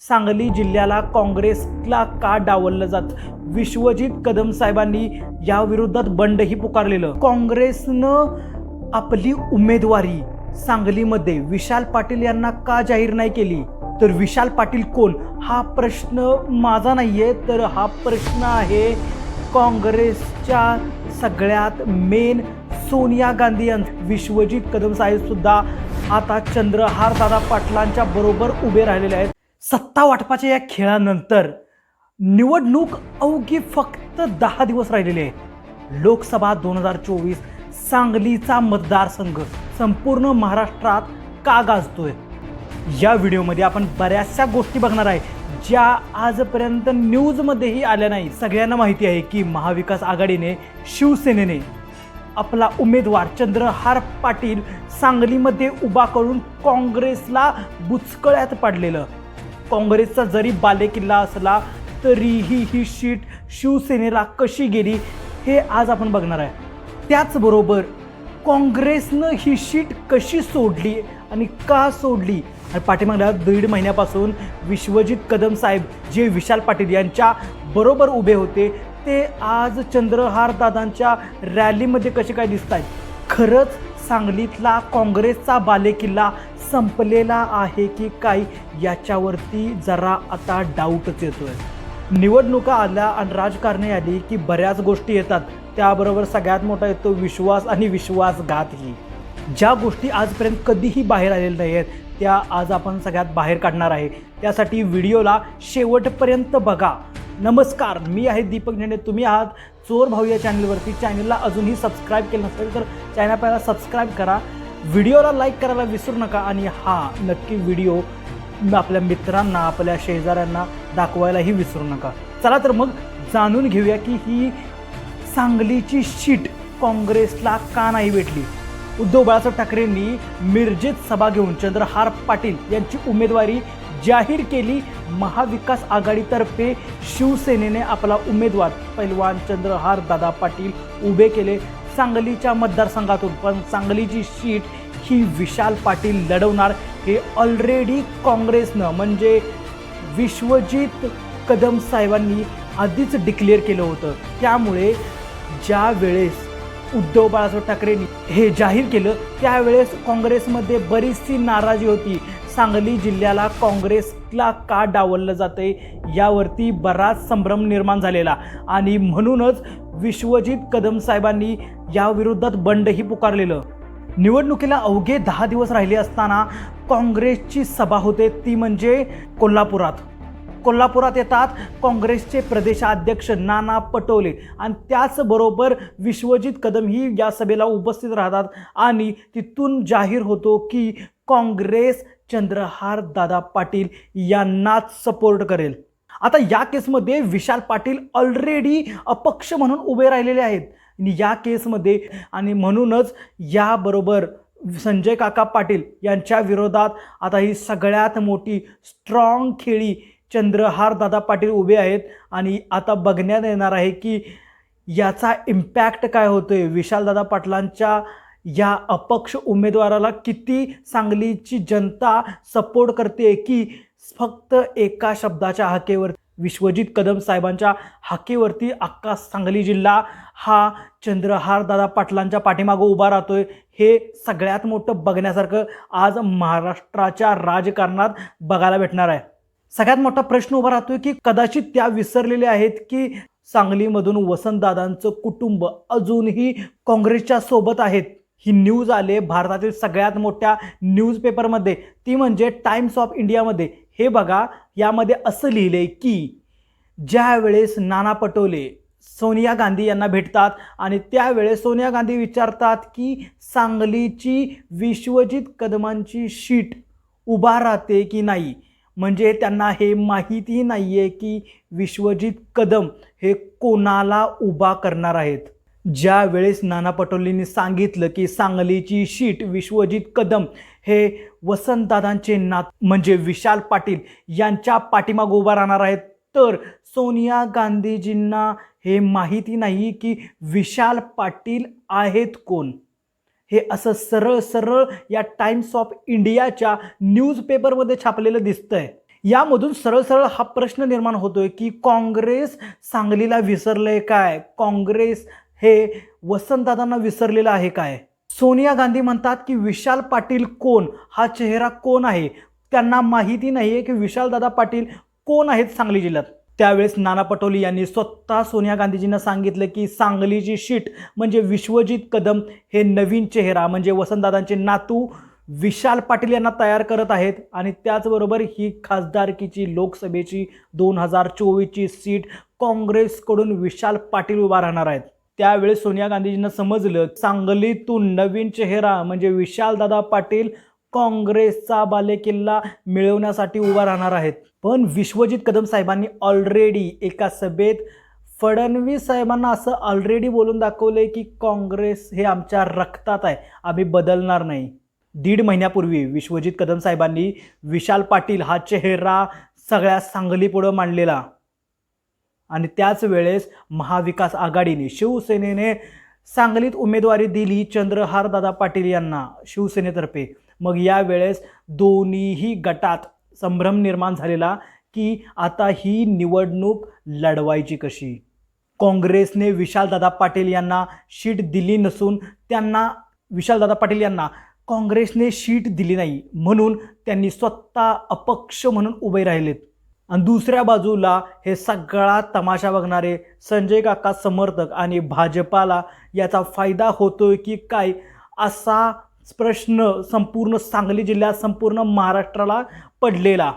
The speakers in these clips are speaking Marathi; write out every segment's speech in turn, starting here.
सांगली जिल्ह्याला काँग्रेसला का डावललं जात? विश्वजित कदम साहेबांनी या विरोधात बंडही पुकारलेलं. काँग्रेसनं आपली उमेदवारी सांगलीमध्ये विशाल पाटील यांना का जाहीर नाही केली? तर विशाल पाटील कोण? हा प्रश्न माझा नाहीये तर हा प्रश्न आहे काँग्रेसच्या सगळ्यात मेन सोनिया गांधी यांचं. विश्वजित कदम साहेब सुद्धा आता चंद्रहार दादा पाटलांच्या बरोबर उभे राहिलेले आहेत. सत्ता वाटपाच्या या खेळानंतर निवडणूक अवघी फक्त दहा दिवस राहिलेले आहे. लोकसभा दोन हजार चोवीस सांगलीचा मतदारसंघ संपूर्ण महाराष्ट्रात का गाजतोय? या व्हिडिओमध्ये आपण बऱ्याचशा गोष्टी बघणार आहे ज्या आजपर्यंत न्यूजमध्येही आल्या नाही. सगळ्यांना माहिती आहे की महाविकास आघाडीने शिवसेनेने आपला उमेदवार चंद्रहार पाटील सांगलीमध्ये उभा करून काँग्रेसला बुचकळ्यात पाडलेलं. काँग्रेसचा जरी बालेकिल्ला असला तरीही ही शीट शिवसेनेला कशी गेली हे आज आपण बघणार आहे. त्याचबरोबर काँग्रेसनं ही शीट कशी सोडली आणि का सोडली? आणि पाठीमागल्या दीड महिन्यापासून विश्वजित कदम साहेब जे विशाल पाटील यांच्या बरोबर उभे होते ते आज चंद्रहार दादांच्या रॅलीमध्ये कसे काय दिसत आहेत खरंच सांगलीतला काँग्रेसचा बालेकिल्ला संपलेला आहे की काय याच्यावरती जरा आता डाऊटच येतोय. निवडणुका आल्या आणि राजकारणी आली की बऱ्याच गोष्टी येतात. त्याबरोबर सगळ्यात मोठा येतो विश्वास आणि विश्वासघातही. ज्या गोष्टी आजपर्यंत कधीही बाहेर आलेल्या नाही आहेत त्या आज आपण सगळ्यात बाहेर काढणार आहे. त्यासाठी व्हिडिओला शेवटपर्यंत बघा. नमस्कार मी आहे दीपक झेंडे तुम्ही आहात चोर भाऊ या चॅनलवरती चॅनलला अजूनही सबस्क्राईब केलं नसेल तर चॅनल पहिला सबस्क्राईब करा. व्हिडिओला लाईक करायला विसरू नका आणि हा नक्की व्हिडिओ आपल्या मित्रांना आपल्या शेजाऱ्यांना दाखवायलाही विसरू नका. चला तर मग जाणून घेऊया की ही सांगलीची शीट काँग्रेसला का नाही भेटली? उद्धव बाळासाहेब ठाकरेंनी मिरजेत सभा घेऊन चंद्रहार पाटील यांची उमेदवारी जाहीर केली. महाविकास आघाडीतर्फे शिवसेनेने आपला उमेदवार पैलवान चंद्रहार दादा पाटील उभे केले. सांगलीच्या मतदारसंघातून पण सांगलीची शीट ही विशाल पाटील लढवणार हे ऑलरेडी काँग्रेसनं. म्हणजे विश्वजित कदम साहेबांनी आधीच डिक्लेअर केलं होतं. त्यामुळे ज्या वेळेस उद्धव बाळासाहेब ठाकरेंनी हे जाहीर केलं त्यावेळेस काँग्रेसमध्ये बरीचशी नाराजी होती. सांगली जिल्ह्याला काँग्रेसला का डावललं जाते यावरती बराच संभ्रम निर्माण झालेला. आणि म्हणूनच विश्वजित कदम साहेबांनी या बंडही पुकारलेलं. निवडणुकीला अवघे दहा दिवस राहिले असताना काँग्रेसची सभा होते. ती म्हणजे कोल्हापुरात. कोल्हापुरात येतात काँग्रेसचे प्रदेशाध्यक्ष नाना पटोले. आणि त्याचबरोबर विश्वजित कदम ही या सभेला उपस्थित राहतात. आणि तिथून जाहीर होतो की काँग्रेस चंद्रहार दादा पाटील यांनाच सपोर्ट करेल. आता या केसमध्ये विशाल पाटील ऑलरेडी अपक्ष म्हणून उभे राहिलेले आहेत. या केसमध्ये आणि म्हणूनच याबरोबर संजय काका पाटील यांच्या विरोधात आता ही सगळ्यात मोठी स्ट्रॉंग खेळी चंद्रहार दादा पाटील उभे आहेत. आणि आता बघण्यात येणार आहे की याचा इम्पॅक्ट काय होतोय? विशालदादा पाटलांच्या या अपक्ष उमेदवाराला किती सांगलीची जनता सपोर्ट करते की फक्त एका शब्दाच्या हाकेवर? विश्वजित कदम साहेबांच्या हाकेवरती अख्खा सांगली जिल्हा हा चंद्रहार दादा पाटलांच्या पाठीमागं उभा राहतोय. हे सगळ्यात मोठं बघण्यासारखं आज महाराष्ट्राच्या राजकारणात बघायला भेटणार आहे. सगळ्यात मोठा प्रश्न उभा राहतोय की कदाचित त्या विसरलेल्या आहेत की सांगलीमधून वसंतदादांचं कुटुंब अजूनही काँग्रेसच्या सोबत आहेत. ही न्यूज आले भारतातील सगळ्यात मोठ्या न्यूजपेपरमध्ये. ती म्हणजे टाइम्स ऑफ इंडियामध्ये. हे बघा यामध्ये असं लिहिलं आहे की ज्यावेळेस नाना पटोले सोनिया गांधी यांना भेटतात आणि त्यावेळेस सोनिया गांधी विचारतात की सांगलीची विश्वजित कदमांची शीट उभा राहते की नाही? म्हणजे त्यांना हे माहिती नाही आहे की विश्वजित कदम हे कोणाला उभा करणार आहेत. ज्या वेळेस नाना पटोलेंनी सांगितलं की सांगलीची शीट विश्वजित कदम हे वसंतदादांचे नात म्हणजे विशाल पाटील यांच्या पाठीमाग उभा राहणार आहेत. तर सोनिया गांधीजींना हे माहिती नाही की विशाल पाटील आहेत कोण? हे असं सरळ सरळ या टाइम्स ऑफ इंडियाच्या न्यूजपेपरमध्ये छापलेलं दिसतंय. यामधून सरळ सरळ हा प्रश्न निर्माण होतोय की काँग्रेस सांगलीला विसरलंय काय? काँग्रेस हे वसंतदादांना विसरलेलं आहे काय? सोनिया गांधी म्हणतात की विशाल पाटील कोण? हा चेहरा कोण आहे? त्यांना माहिती नाही आहे की विशालदादा पाटील कोण आहेत सांगली जिल्ह्यात. त्यावेळेस नाना पटोले यांनी स्वतः सोनिया गांधीजींना सांगितलं की सांगलीची शीट म्हणजे विश्वजित कदम हे नवीन चेहरा म्हणजे वसंतदादांचे नातू विशाल पाटील यांना तयार करत आहेत आणि त्याचबरोबर ही खासदारकीची लोकसभेची दोन हजार चोवीसची सीट काँग्रेसकडून विशाल पाटील उभा राहणार आहेत. त्यावेळेस सोनिया गांधीजींना समजलं सांगलीतून नवीन चेहरा म्हणजे विशालदादा पाटील काँग्रेसचा बालेकिल्ला मिळवण्यासाठी उभा राहणार आहेत. पण विश्वजित कदम साहेबांनी ऑलरेडी एका सभेत फडणवीस साहेबांना असं ऑलरेडी बोलून दाखवलंय की काँग्रेस हे आमच्या रक्तात आहे आम्ही बदलणार नाही. दीड महिन्यापूर्वी विश्वजित कदम साहेबांनी विशाल पाटील हा चेहरा सगळ्या सांगलीपुढं मांडलेला. आणि त्याच वेळेस महाविकास आघाडीने शिवसेनेने सांगलीत उमेदवारी दिली चंद्रहारदादा पाटील यांना शिवसेनेतर्फे. मग यावेळेस दोन्हीही गटात संभ्रम निर्माण झालेला की आता ही निवडणूक लढवायची कशी? काँग्रेसने विशालदादा पाटील यांना शीट दिली नसून त्यांना विशालदादा पाटील यांना काँग्रेसने शीट दिली नाही म्हणून त्यांनी स्वतः अपक्ष म्हणून उभे राहिलेत. आणि दुसऱ्या बाजूला हे सगळा तमाशा बघणारे संजय काका समर्थक आणि भाजपाला याचा फायदा होतोय की काय असा प्रश्न संपूर्ण सांगली जिल्ह्यात संपूर्ण महाराष्ट्राला पडलेला.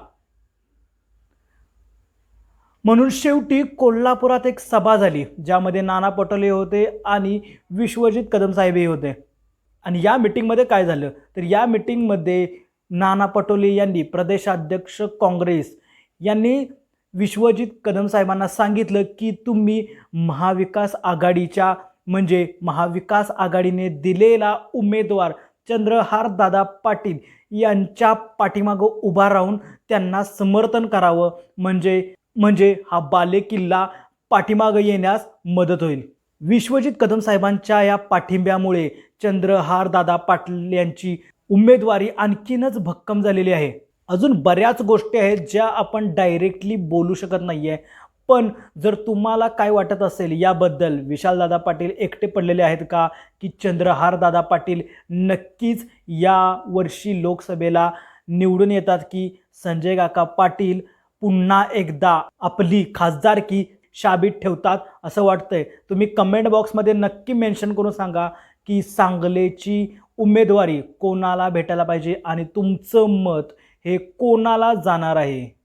म्हणून शेवटी कोल्हापुरात एक सभा झाली ज्यामध्ये नाना पटोले होते आणि विश्वजित कदम साहेबही होते. आणि या मिटिंगमध्ये काय झालं? तर या मिटिंगमध्ये नाना पटोले यांनी प्रदेशाध्यक्ष काँग्रेस यांनी विश्वजित कदम साहेबांना सांगितलं की तुम्ही महाविकास आघाडीच्या म्हणजे महाविकास आघाडीने दिलेला उमेदवार चंद्रहार दादा पाटील यांच्या पाठीमागं उभा राहून त्यांना समर्थन करावं म्हणजे म्हणजे हा बालेकिल्ला पाठीमागं येण्यास मदत होईल. विश्वजित कदम साहेबांच्या या पाठिंब्यामुळे चंद्रहार दादा पाटील यांची उमेदवारी आणखीनच भक्कम झालेली आहे. अजून बऱ्याच गोष्टी आहेत ज्या आपण डायरेक्टली बोलू शकत नाही आहे पण जर तुम्हाला काय वाटत असेल याबद्दल विशालदादा पाटील एकटे पडलेले आहेत का? की चंद्रहार दादा पाटील नक्कीच या वर्षी लोकसभेला निवडून येतात की संजय काका पाटील पुन्हा एकदा आपली खासदारकी शाबीत ठेवतात असं वाटतंय. तुम्ही कमेंट बॉक्समध्ये नक्की मेन्शन करून सांगा की सांगलीची उमेदवारी कोणाला भेटायला पाहिजे आणि तुमचं मत हे कोणाला जाणार आहे?